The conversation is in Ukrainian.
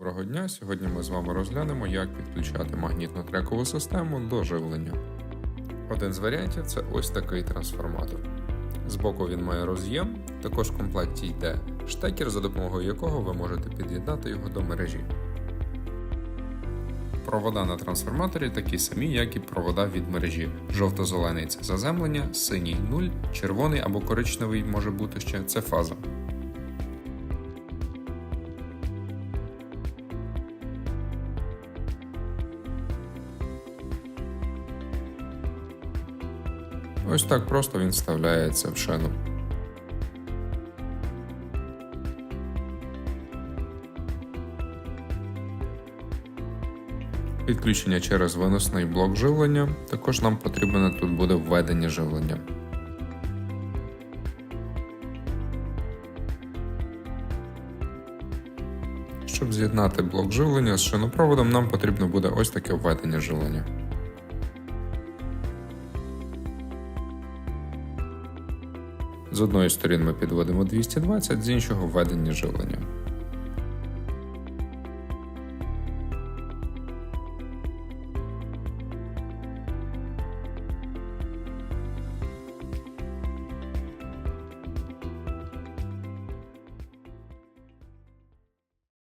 Доброго дня! Сьогодні ми з вами розглянемо, як підключати магнітну трекову систему до живлення. Один з варіантів це ось такий трансформатор. Збоку він має роз'єм, також в комплекті йде штекер, за допомогою якого ви можете під'єднати його до мережі. Провода на трансформаторі такі самі, як і провода від мережі. Жовто-зелений це заземлення, синій 0, червоний або коричневий може бути ще це фаза. Ось так просто він вставляється в шину. Підключення через виносний блок живлення. Також нам потрібно тут буде введення живлення. Щоб з'єднати блок живлення з шинопроводом, нам потрібно буде ось таке введення живлення. З одної сторони ми підводимо 220, з іншого введення живлення.